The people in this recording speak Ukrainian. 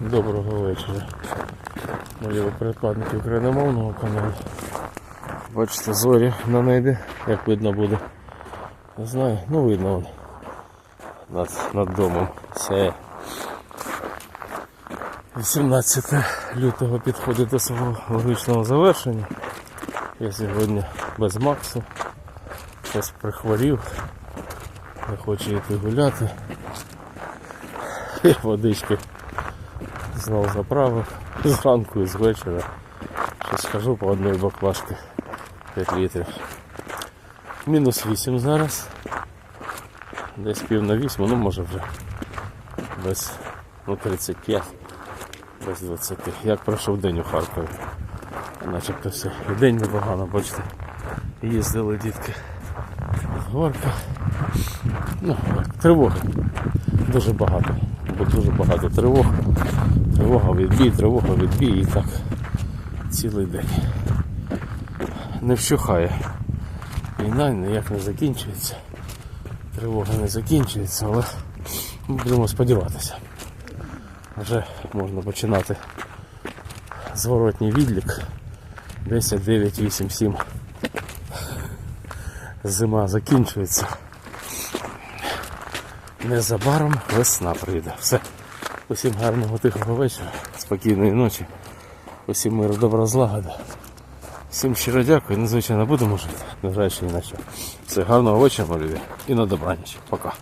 Доброго вечора. Мої припадники україномовного каналу. Бачите, зорі на небі, як видно буде. Не знаю, ну видно вон. Над, над домом. Це 18 лютого підходить до свого логічного завершення. Я сьогодні без Максу. Щось прихворів. Не хочу йти гуляти. Водички знову заправив зранку і з вечора. Щось хожу по одній баклажці 5 літрів. Мінус 8 зараз. Десь пів на 8, ну може вже без ну, 35, без 20. Як пройшов день у Харкові. Начебто все. І день непогано, бачите. Їздили дітки горка. Ну, тривоги. Дуже багато. Бо дуже багато тривог. Тривога відбій, тривога відбій і так цілий день. Не вщухає. Війна ніяк не закінчується. Тривога не закінчується, але будемо сподіватися. Вже можна починати зворотній відлік. 10, 9, 8, 7. Зима закінчується. Незабаром весна прийде. Все. Усім гарного тихого вечора, спокійної ночі. Усім миру, добра злагода. Всім щиро дякую, незвичайно будемо жити, незважаючи ні на що. Все, гарного вечора, любі. І на добраніч. Пока.